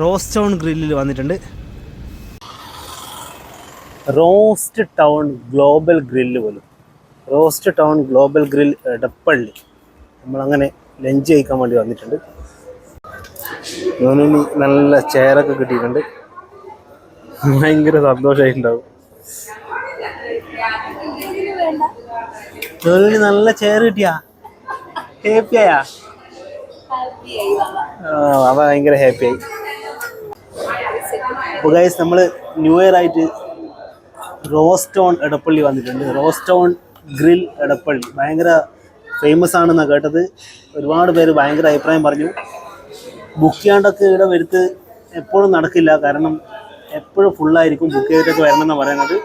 Roast town ഗ്രില്ലിൽ വന്നിട്ടുണ്ട്. Roast town global grill പോലും. Roast town global grill Edappally നമ്മളങ്ങനെ ലഞ്ച് കഴിക്കാൻ വേണ്ടി വന്നിട്ടുണ്ട്. ഞാനിനി നല്ല ചെയറൊക്കെ കിട്ടിയിട്ടുണ്ട്. ഭയങ്കര സന്തോഷമായിട്ടുണ്ടാവും യോനിനി നല്ല ചെയർ കിട്ടിയാ? ഹാപ്പിയായാ അവ ഭയങ്കര ഹാപ്പിയായി അപ്പോൾ ഗൈസ് നമ്മൾ ന്യൂ ഇയർ ആയിട്ട് റോസ്റ്റോൺ എടപ്പള്ളി വന്നിട്ടുണ്ട്. Roast town grill Edappally. ഭയങ്കര ഫേമസ് ആണെന്നാണ് കേട്ടത്. ഒരുപാട് പേര് ഭയങ്കര അഭിപ്രായം പറഞ്ഞു. ബുക്ക് ചെയ്യാണ്ടൊക്കെ ഇവിടെ വരുത്ത് എപ്പോഴും നടക്കില്ല. കാരണം എപ്പോഴും ഫുള്ളായിരിക്കും ബുക്ക് ചെയ്തിട്ടൊക്കെ വരണമെന്നാണ് പറയുന്നത്.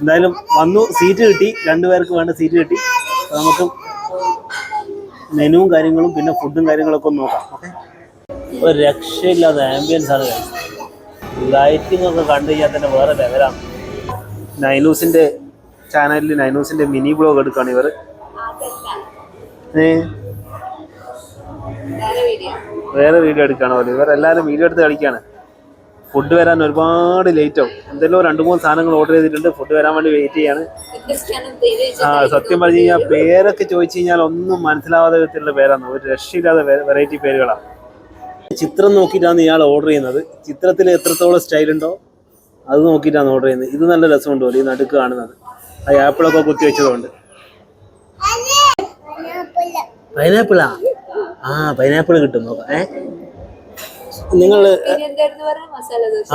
എന്തായാലും വന്നു സീറ്റ് കിട്ടി. രണ്ടുപേർക്ക് വേണ്ട സീറ്റ് കിട്ടി. നമുക്ക് മെനുവും കാര്യങ്ങളും പിന്നെ ഫുഡും കാര്യങ്ങളൊക്കെ ഒന്ന് നോക്കാം. ഓക്കെ. ഒരു രക്ഷയില്ലാത്ത ആംബിയൻസ് ആണ് ലൈറ്റിംഗ് ഒക്കെ കണ്ടു കഴിഞ്ഞാൽ തന്നെ വേറെ ലെവലാണ് നൈനൂസിന്റെ ചാനലിൽ നൈനൂസിന്റെ മിനി ബ്ലോഗ് എടുക്കുകയാണ് ഇവർ ഏ? വേറെ വീഡിയോ എടുക്കുകയാണ് പോലെ ഇവർ എല്ലാവരും വീഡിയോ എടുത്ത് കളിക്കുകയാണ്. ഫുഡ് വരാൻ ഒരുപാട് ലേറ്റ് ആവും. എന്തെല്ലോ രണ്ട് മൂന്ന് സാധനങ്ങൾ ഓർഡർ ചെയ്തിട്ടുണ്ട്. ഫുഡ് വരാൻ വേണ്ടി വെയിറ്റ് ചെയ്യാണ്. ആ സത്യം പറഞ്ഞു കഴിഞ്ഞാൽ പേരൊക്കെ ചോദിച്ചു കഴിഞ്ഞാൽ ഒന്നും മനസ്സിലാവാതെ വിധത്തിലുള്ള പേരാണ്. ഒരു രക്ഷയില്ലാത്ത വെറൈറ്റി പേരുകളാണ് ചിത്രം നോക്കിയിട്ടാണ് ഇയാൾ ഓർഡർ ചെയ്യുന്നത്. ചിത്രത്തിൽ എത്രത്തോളം സ്റ്റൈലുണ്ടോ അത് നോക്കിയിട്ടാണ് ഓർഡർ ചെയ്യുന്നത്. ഇത് നല്ല രസമുണ്ട് പോലെ ഈ നടുക്ക് കാണുന്നത്. ആ ആപ്പിളൊക്കെ കുത്തി വെച്ചതുകൊണ്ട്. പൈനാപ്പിളാ ആ? പൈനാപ്പിൾ കിട്ടും. നോക്കാം. ഏ? നിങ്ങൾ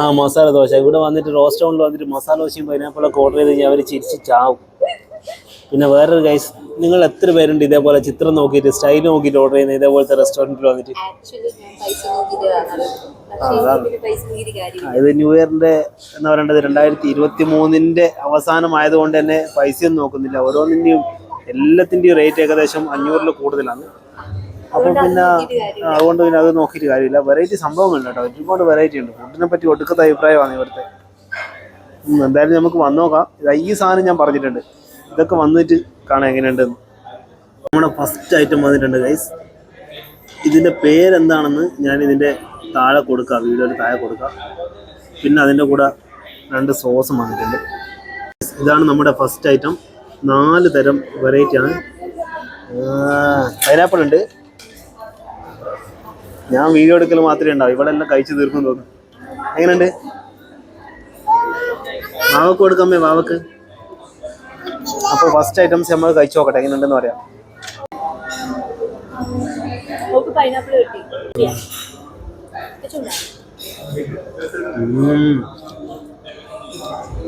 ആ മസാല ദോശ. ഇവിടെ വന്നിട്ട് റോസ്റ്റൗണിൽ വന്നിട്ട് മസാല ദോശയും പൈനാപ്പിളൊക്കെ ഓർഡർ ചെയ്ത് കഴിഞ്ഞാൽ അവർ ചിരിച്ച് ചാവും. പിന്നെ വേറൊരു ഗൈസ് നിങ്ങൾ എത്ര പേരുണ്ട് ഇതേപോലെ ചിത്രം നോക്കിയിട്ട് സ്റ്റൈൽ നോക്കിയിട്ട് ഓർഡർ ചെയ്യുന്നത് ഇതേപോലത്തെ റെസ്റ്റോറന്റിൽ വന്നിട്ട്? ഇത് ന്യൂ ഇയറിന്റെ എന്താ പറയേണ്ടത് രണ്ടായിരത്തി ഇരുപത്തി മൂന്നിന്റെ അവസാനമായതുകൊണ്ട് തന്നെ പൈസയൊന്നും നോക്കുന്നില്ല. ഓരോന്നിന്റെയും എല്ലാത്തിന്റെയും റേറ്റ് ഏകദേശം അഞ്ഞൂറിൽ കൂടുതലാണ്. അപ്പൊ പിന്നെ അതുകൊണ്ട് പിന്നെ അത് നോക്കിയിട്ട് കാര്യമില്ല. വെറൈറ്റി സംഭവങ്ങളുണ്ട് കേട്ടോ. ഒരുപാട് വെറൈറ്റി ഉണ്ട്. ഫുഡിനെ പറ്റി ഒടുക്കത്തെ അഭിപ്രായമാണ് ഇവിടുത്തെ. എന്തായാലും നമുക്ക് വന്നു നോക്കാം. ഇതാ ഈ സാധനം ഞാൻ പറഞ്ഞിട്ടുണ്ട്. ഇതൊക്കെ വന്നിട്ട് കാണാം എങ്ങനെയുണ്ടെന്ന്. നമ്മുടെ ഫസ്റ്റ് ഐറ്റം വന്നിട്ടുണ്ട് ഗൈസ് ഇതിന്റെ പേരെന്താണെന്ന് ഞാൻ ഇതിന്റെ താഴെ കൊടുക്കാം. വീഡിയോയിൽ താഴെ കൊടുക്കാം. പിന്നെ അതിന്റെ കൂടെ രണ്ട് സോസും വന്നിട്ടുണ്ട്. ഇതാണ് നമ്മുടെ ഫസ്റ്റ് ഐറ്റം നാല് തരം വെറൈറ്റിയാണ് പൈനാപ്പിൾ ഉണ്ട്. ഞാൻ വീഡിയോ എടുക്കൽ മാത്രമേ ഉണ്ടാവും. ഇവിടെ എല്ലാം കഴിച്ചു തീർക്കും തോന്നുന്നു. എങ്ങനെയുണ്ട്? വാവക്ക് കൊടുക്കാമേ വാവക്ക്. അപ്പോൾ ഫസ്റ്റ് ഐറ്റംസ് നമ്മൾ കഴിച്ചു നോക്കട്ടെ എങ്ങനെയുണ്ടെന്ന് പറയാം.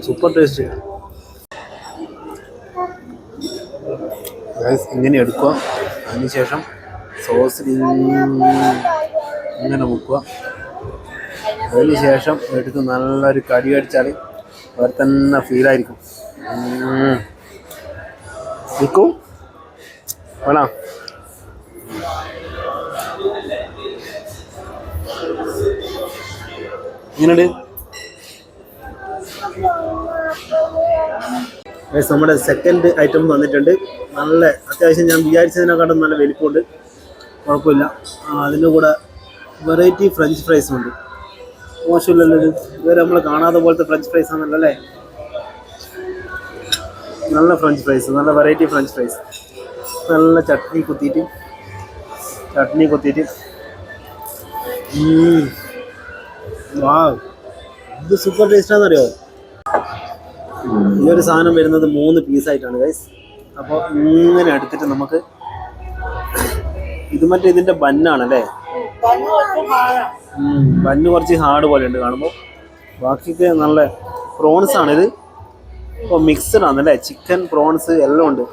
സൂപ്പർ ടേസ്റ്റ് ഇങ്ങനെ എടുക്കുക. അതിനുശേഷം സോസിൽ ഇങ്ങനെ മുക്കുക. അതിന് ശേഷം എടുത്ത് നല്ലൊരു കടി കടിച്ചാൽ അവർ തന്നെ ഫീലായിരിക്കും നിൽക്കും വേണോ? ഇങ്ങനെയുണ്ട് നമ്മുടെ സെക്കൻഡ് ഐറ്റം വന്നിട്ടുണ്ട്. നല്ല അത്യാവശ്യം ഞാൻ വിചാരിച്ചതിനെക്കാട്ടും നല്ല വലിപ്പമുണ്ട്. കുഴപ്പമില്ല. അതിന്റെ കൂടെ വെറൈറ്റി ഫ്രഞ്ച് ഫ്രൈസും ഉണ്ട്. മോശമില്ലല്ലോ ഇത്. ഇതുവരെ നമ്മൾ കാണാതെ പോലത്തെ ഫ്രഞ്ച് ഫ്രൈസ് ആണല്ലോ അല്ലേ? നല്ല ഫ്രഞ്ച് ഫ്രൈസ് നല്ല വെറൈറ്റി ഫ്രഞ്ച് ഫ്രൈസ്. നല്ല ചട്നി കുത്തിയിട്ട് ചട്നി കുത്തിയിട്ട്. ഇത് സൂപ്പർ ടേസ്റ്റാണെന്നറിയോ ഈ ഒരു സാധനം വരുന്നത് മൂന്ന് പീസായിട്ടാണ് ഗൈസ് അപ്പോൾ ഇങ്ങനെ എടുത്തിട്ട് നമുക്ക് ഇത് മറ്റേ ഇതിന്റെ ബന്നാണ് അല്ലേ ബന്ന് കുറച്ച് ഹാർഡ് പോലെ ഉണ്ട് കാണുമ്പോൾ ബാക്കിയൊക്കെ നല്ല പ്രോൺസ് ആണിത് ഇപ്പോൾ മിക്സഡ് ആണ് അല്ലേ? ചിക്കൻ പ്രോൺസ് എല്ലാം ഉണ്ട്.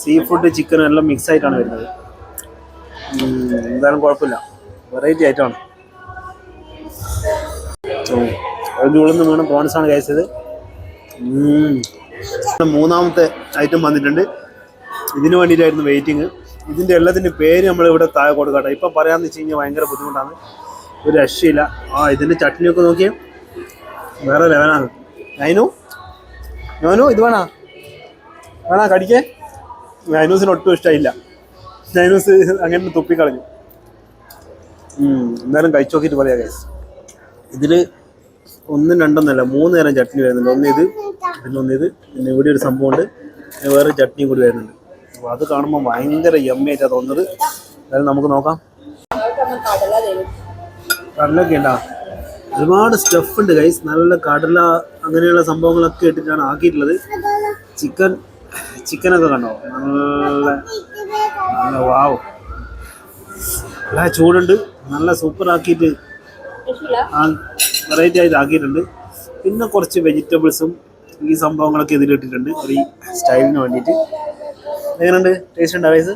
സീ ഫുഡ് ചിക്കനും എല്ലാം മിക്സ് ആയിട്ടാണ് വരുന്നത്. എന്തായാലും കുഴപ്പമില്ല. വെറൈറ്റി ആയിട്ടാണ് ഉള്ളിൽ വേണം പ്രോൺസ് ആണ് കഴിച്ചത്. മൂന്നാമത്തെ ഐറ്റം വന്നിട്ടുണ്ട്. ഇതിന് വേണ്ടിയിട്ടായിരുന്നു വെയിറ്റിംഗ് ഇതിന്റെ എല്ലാത്തിന്റെ പേര് നമ്മൾ ഇവിടെ താഴെ കൊടുക്കട്ടെ ഇപ്പം പറയാമെന്ന് വെച്ച് കഴിഞ്ഞാൽ ഭയങ്കര ബുദ്ധിമുട്ടാണ്. ഒരു രക്ഷയില്ല. ആ ഇതിന്റെ ചട്നിയൊക്കെ നോക്കിയേ. വേറെ ലെവലാണ്. നൈനു? നോനു ഇത് വേണോ? വേണോ കടിക്കേ? നൈനൂസിന് ഒട്ടും ഇഷ്ടമില്ല നൈനൂസ് അങ്ങനെ തുപ്പിക്കളഞ്ഞു എന്നാലും കഴിച്ചു നോക്കിയിട്ട് പറയാം ഗൈസ് ഇതിൽ ഒന്നും രണ്ടൊന്നല്ല മൂന്ന് നേരം ചട്നി വരുന്നുണ്ട്. ഒന്ന് ഇത് പിന്നെ ഒന്ന് ഇത് പിന്നെ ഇവിടെ ഒരു സംഭവമുണ്ട്. വേറെ ചട്നിയും കൂടി വരുന്നുണ്ട്. അപ്പോൾ അത് കാണുമ്പോൾ ഭയങ്കര യമ്മിയായിട്ടാണ് തോന്നുന്നത്. എന്തായാലും നമുക്ക് നോക്കാം. കടലൊക്കെ ഉണ്ടാ ഒരുപാട് സ്റ്റഫ് ഉണ്ട് ഗൈസ് നല്ല കടല അങ്ങനെയുള്ള സംഭവങ്ങളൊക്കെ ഇട്ടിട്ടാണ് ആക്കിയിട്ടുള്ളത്. ചിക്കൻ ചിക്കനൊക്കെ കണ്ടോ? നല്ല നല്ല വാവ് നല്ല ചൂടുണ്ട്. നല്ല സൂപ്പർ ആക്കിയിട്ട് വെറൈറ്റി ആയിട്ട് ആക്കിയിട്ടുണ്ട്. പിന്നെ കുറച്ച് വെജിറ്റബിൾസും ഈ സംഭവങ്ങളൊക്കെ ഇതിലിട്ടിട്ടുണ്ട്. ഒരു സ്റ്റൈലിന് വേണ്ടിയിട്ട്. എങ്ങനെയുണ്ട്? ടേസ്റ്റ് ഉണ്ടോ വയസ്സ്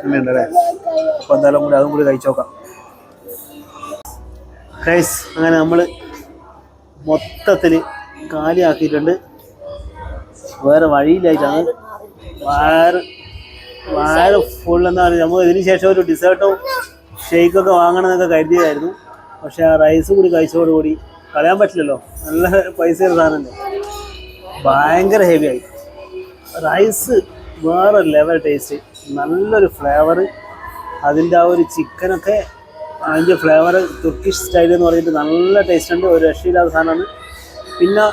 അങ്ങനെയുണ്ട് അല്ലേ? അപ്പോൾ എന്തായാലും കൂടി അതും കൂടി കഴിച്ചു നോക്കാം. ഗൈസ് അങ്ങനെ നമ്മൾ മൊത്തത്തിൽ കാലിയാക്കിയിട്ടുണ്ട്. വേറെ വഴിയിലായിട്ടാണ് വയറ് വയറ് ഫുൾ എന്താ പറയുക നമ്മൾ ഇതിന് ശേഷം ഒരു ഡിസേർട്ടോ ഷെയ്ക്കൊക്കെ വാങ്ങണമെന്നൊക്കെ കരുതിയതായിരുന്നു പക്ഷെ ആ റൈസ് കൂടി കഴിച്ചതോടുകൂടി കളയാൻ പറ്റില്ലല്ലോ. നല്ല പൈസയുടെ സാധനമല്ലേ? ഭയങ്കര ഹെവിയായി റൈസ് വേറെ ലെവൽ ടേസ്റ്റ് നല്ലൊരു ഫ്ലേവർ അതിന്റെ ആ ഒരു ചിക്കനൊക്കെ അതിന്റെ ഫ്ലേവർ തുർക്കിഷ് സ്റ്റൈൽ എന്ന് പറഞ്ഞിട്ട് നല്ല ടേസ്റ്റ് ഉണ്ട്. ഒരു രക്ഷയില്ലാത്ത സാധനമാണ്. പിന്നെ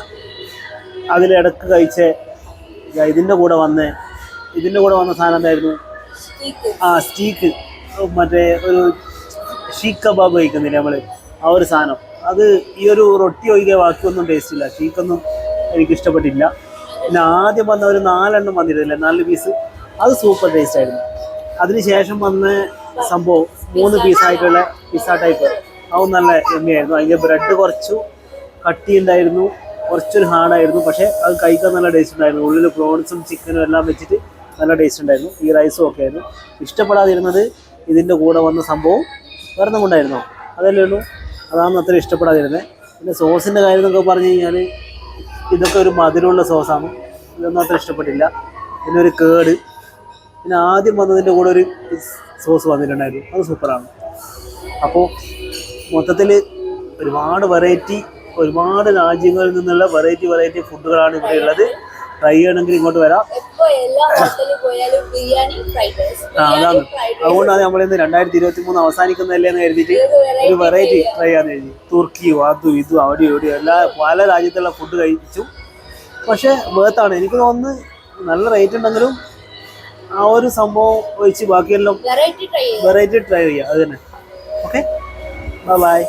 അതിലിടക്ക് കഴിച്ച ഇതിന്റെ കൂടെ വന്ന് ഇതിന്റെ കൂടെ വന്ന സാധനം എന്തായിരുന്നു? ആ സ്റ്റീക്ക് മറ്റേ ഒരു ഷീക്ക് കബാബ് കഴിക്കുന്നില്ലേ നമ്മൾ ആ ഒരു സാധനം. അത് ഈ ഒരു റൊട്ടി ഒഴികെ ബാക്കിയൊന്നും ടേസ്റ്റ് ഇല്ല. ഷീക്കൊന്നും എനിക്ക് ഇഷ്ടപ്പെട്ടില്ല പിന്നെ ആദ്യം വന്ന ഒരു നാലെണ്ണം വന്നിരുന്നില്ല? നാല് പീസ് അത് സൂപ്പർ ടേസ്റ്റ് ആയിരുന്നു. അതിനുശേഷം വന്ന സംഭവം മൂന്ന് പീസായിട്ടുള്ള പിസ്സ ടൈപ്പ് അതും നല്ല എമ്മയായിരുന്നു അതിന്റെ ബ്രെഡ് കുറച്ചു കട്ടിയുണ്ടായിരുന്നു കുറച്ചൊരു ഹാർഡായിരുന്നു പക്ഷേ അത് കഴിക്കാൻ നല്ല ടേസ്റ്റ് ഉണ്ടായിരുന്നു. ഉള്ളിൽ പ്രോൺസും ചിക്കനും എല്ലാം വെച്ചിട്ട് നല്ല ടേസ്റ്റ് ഉണ്ടായിരുന്നു. ഈ റൈസും ഒക്കെ ആയിരുന്നു. ഇഷ്ടപ്പെടാതിരുന്നത് ഇതിന്റെ കൂടെ വന്ന സംഭവം വേറെ ഒന്നും ഉണ്ടായിരുന്നോ? അതല്ലേ ഉള്ളൂ. അതാണ് അത്ര ഇഷ്ടപ്പെടാതിരുന്നത്. പിന്നെ സോസിന്റെ കാര്യം എന്നൊക്കെ പറഞ്ഞു കഴിഞ്ഞാൽ ഇതൊക്കെ ഒരു മധുരമുള്ള സോസാണ്. ഇതൊന്നും അത്ര ഇഷ്ടപ്പെട്ടില്ല. പിന്നെ ഒരു കേട്. പിന്നെ ആദ്യം വന്നതിന്റെ കൂടെ ഒരു സോസ് വന്നിട്ടുണ്ടായിരുന്നു. അത് സൂപ്പറാണ്. അപ്പോൾ മൊത്തത്തിൽ ഒരുപാട് വെറൈറ്റി ഒരുപാട് രാജ്യങ്ങളിൽ നിന്നുള്ള വെറൈറ്റി വെറൈറ്റി ഫുഡുകളാണ് ഇവിടെ ഉള്ളത്. ട്രൈ ചെയ്യണമെങ്കിൽ ഇങ്ങോട്ട് വരാം. അതുകൊണ്ടാണ് നമ്മൾ ഇന്ന് രണ്ടായിരത്തി ഇരുപത്തി മൂന്ന് അവസാനിക്കുന്നതല്ലേ എന്ന് കരുതിയിട്ട് ഒരു വെറൈറ്റി ട്രൈ ചെയ്യാൻ എഴുതി തുർക്കിയോ അതും ഇതും അവിടെയും ഇവിടെയും എല്ലാ പല രാജ്യത്തുള്ള ഫുഡ് കഴിച്ചു. പക്ഷെ വേർത്താണ് എനിക്ക് തോന്നുന്നു നല്ല റേറ്റ് ഉണ്ടെങ്കിലും ആ ഒരു സംഭവം ഒഴിച്ച് ബാക്കിയെല്ലാം വെറൈറ്റി ട്രൈ ചെയ്യും. വെറൈറ്റി ട്രൈ ചെയ്യാം. അത് തന്നെ. Okay bye bye